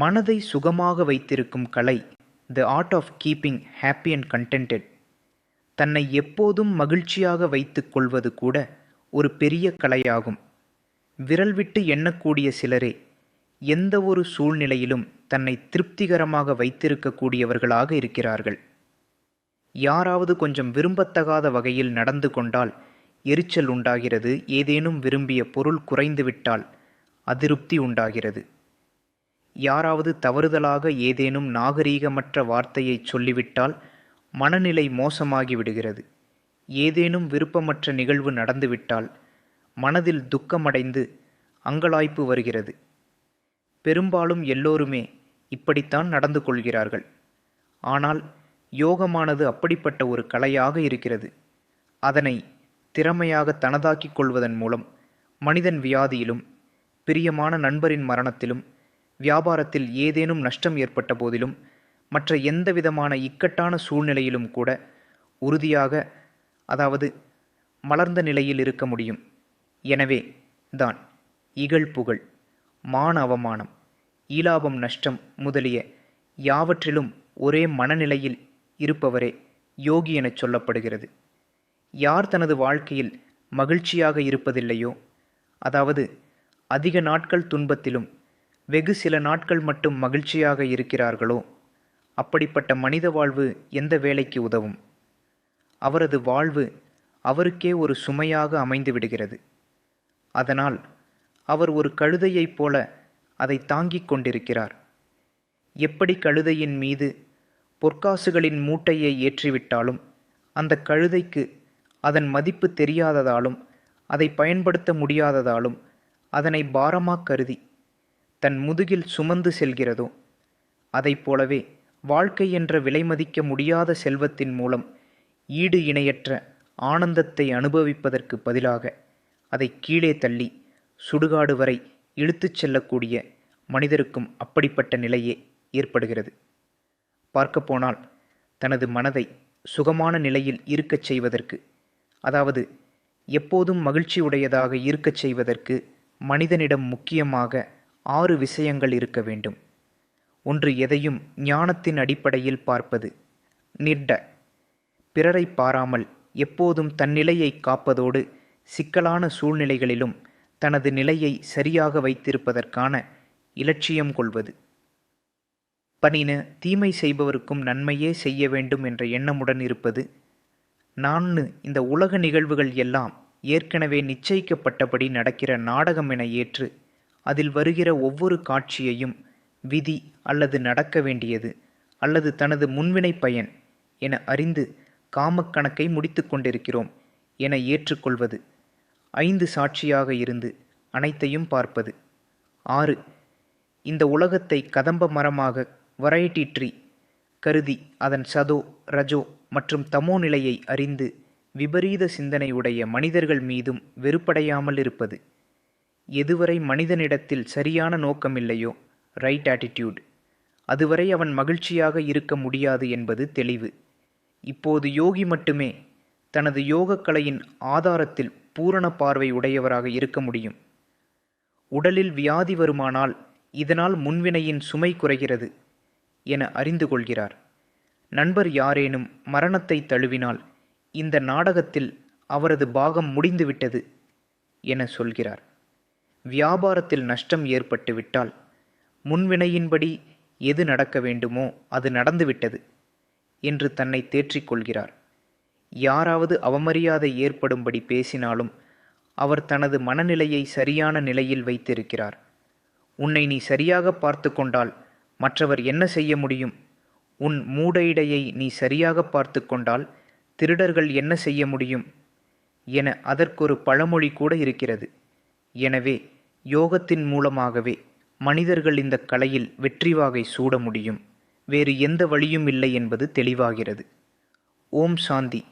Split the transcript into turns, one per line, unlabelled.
மனதை சுகமாக வைத்திருக்கும் கலை the art of keeping happy and contented தன்னை எப்போதும் மகிழ்ச்சியாக வைத்து கொள்வது கூட ஒரு பெரிய கலையாகும். விரல் விட்டு எண்ணக்கூடிய சிலரே எந்த ஒரு சூழ்நிலையிலும் தன்னை திருப்திகரமாக வைத்திருக்கக்கூடியவர்களாக இருக்கிறார்கள். யாராவது கொஞ்சம் விரும்பத்தகாத வகையில் நடந்து கொண்டால் எரிச்சல் உண்டாகிறது ஏதேனும் விரும்பிய பொருள் குறைந்துவிட்டால் அதிருப்தி உண்டாகிறது. யாராவது தவறுதலாக ஏதேனும் நாகரீகமற்ற வார்த்தையை சொல்லிவிட்டால் மனநிலை மோசமாகி விடுகிறது. ஏதேனும் விருப்பமற்ற நிகழ்வு நடந்துவிட்டால் மனதில் துக்கமடைந்து அங்கலாய்ப்பு வருகிறது. பெரும்பாலும் எல்லோருமே இப்படித்தான் நடந்து கொள்கிறார்கள். ஆனால் யோகமானது அப்படிப்பட்ட ஒரு கலையாக இருக்கிறது. அதனை திறமையாக தனதாக்கிக் கொள்வதன் மூலம் மனிதன் வியாதியிலும் பிரியமான நண்பரின் மரணத்திலும் வியாபாரத்தில் ஏதேனும் நஷ்டம் ஏற்பட்ட போதிலும் மற்ற எந்த விதமான இக்கட்டான சூழ்நிலையிலும் கூட உறுதியாக அதாவது மலர்ந்த நிலையில் இருக்க முடியும். எனவே தான் இகழ் புகழ் மான அவமானம் ஈலாபம் நஷ்டம் முதலிய யாவற்றிலும் ஒரே மனநிலையில் இருப்பவரே யோகி எனச் சொல்லப்படுகிறது. யார் தனது வாழ்க்கையில் மகிழ்ச்சியாக இருப்பதில்லையோ அதாவது அதிக நாட்கள் துன்பத்திலும் வெகு சில நாட்கள் மட்டும் மகிழ்ச்சியாக இருக்கிறார்களோ? அப்படிப்பட்ட மனித வாழ்வு எந்த வேலைக்கு உதவும்? அவரது வாழ்வு அவருக்கே ஒரு சுமையாக அமைந்து விடுகிறது. அதனால் அவர் ஒரு கழுதையைப் போல அதை தாங்கிக் கொண்டிருக்கிறார். எப்படி கழுதையின் மீது பொற்காசுகளின் மூட்டையை ஏற்றிவிட்டாலும் அந்த கழுதைக்கு அதன் மதிப்பு தெரியாததாலும் அதை பயன்படுத்த முடியாததாலும் அதனை பாரமாக கருதி தன் முதுகில் சுமந்து செல்கிறதோ? அதைப் போலவே வாழ்க்கை என்ற விலைமதிக்க முடியாத செல்வத்தின் மூலம் ஈடு இணையற்ற ஆனந்தத்தை அனுபவிப்பதற்கு பதிலாக அதை கீழே தள்ளி சுடுகாடு வரை இழுத்துச் செல்லக்கூடிய மனிதருக்கும் அப்படிப்பட்ட நிலையே ஏற்படுகிறது. பார்க்கப்போனால் தனது மனதை சுகமான நிலையில் இருக்கச் செய்வதற்கு அதாவது எப்போதும் மகிழ்ச்சியுடையதாக இருக்கச் செய்வதற்கு மனிதனிடம் முக்கியமாக ஆறு விஷயங்கள் இருக்க வேண்டும். ஒன்று எதையும் ஞானத்தின் அடிப்படையில் பார்ப்பது. நிட்ட. பிறரை பாராமல் எப்போதும் தன் நிலையை காப்பதோடு சிக்கலான சூழ்நிலைகளிலும் தனது நிலையை சரியாக வைத்திருப்பதற்கான இலட்சியம் கொள்வது. பணின தீமை செய்பவருக்கும் நன்மையே செய்ய வேண்டும் என்ற எண்ணமுடன் இருப்பது. நான்னு இந்த உலக நிகழ்வுகள் எல்லாம் ஏற்கனவே நிச்சயிக்கப்பட்டபடி நடக்கிற நாடகம் என ஏற்று அதில் வருகிற ஒவ்வொரு காட்சியையும் விதி அல்லது நடக்க வேண்டியது அல்லது தனது முன்வினை பயன் என அறிந்து காமக்கணக்கை முடித்து கொண்டிருக்கிறோம் என ஏற்றுக்கொள்வது. ஐந்து சாட்சியாக இருந்து அனைத்தையும் பார்ப்பது. ஆறு. இந்த உலகத்தை கதம்ப மரமாக வரைட்டி ட்ரீ கருதி அதன் சதோ ரஜோ மற்றும் தமோ நிலையை அறிந்து விபரீத சிந்தனையுடைய மனிதர்கள் மீதும் வெறுப்படையாமல் இருப்பது. எதுவரை மனிதனிடத்தில் சரியான நோக்கமில்லையோ? ரைட் ஆட்டிடியூட் அதுவரை அவன் மகிழ்ச்சியாக இருக்க முடியாது என்பது தெளிவு. இப்போது யோகி மட்டுமே தனது யோகக்கலையின் ஆதாரத்தில் பூரண பார்வை உடையவராக இருக்க முடியும். உடலில் வியாதி வருமானால் இதனால் முன்வினையின் சுமை குறைகிறது என அறிந்து கொள்கிறார். நண்பர் யாரேனும் மரணத்தை தழுவினால் இந்த நாடகத்தில் அவரது பாகம் முடிந்துவிட்டது என சொல்கிறார். வியாபாரத்தில் நஷ்டம் ஏற்பட்டுவிட்டால் முன்வினையின்படி எது நடக்க வேண்டுமோ அது நடந்துவிட்டது என்று தன்னை தேற்றிக் கொள்கிறார். யாராவது அவமரியாதை ஏற்படும்படி பேசினாலும் அவர் தனது மனநிலையை சரியான நிலையில் வைத்திருக்கிறார். உன்னை நீ சரியாக பார்த்து கொண்டால் மற்றவர் என்ன செய்ய முடியும்? உன் மூடையிடையை நீ சரியாக பார்த்து கொண்டால் திருடர்கள் என்ன செய்ய முடியும்? என அதற்கொரு பழமொழி கூட இருக்கிறது. எனவே யோகத்தின் மூலமாகவே மனிதர்கள் இந்த கலையில் வெற்றிவாகை சூட முடியும். வேறு எந்த வழியும் இல்லை என்பது தெளிவாகிறது. ஓம் சாந்தி.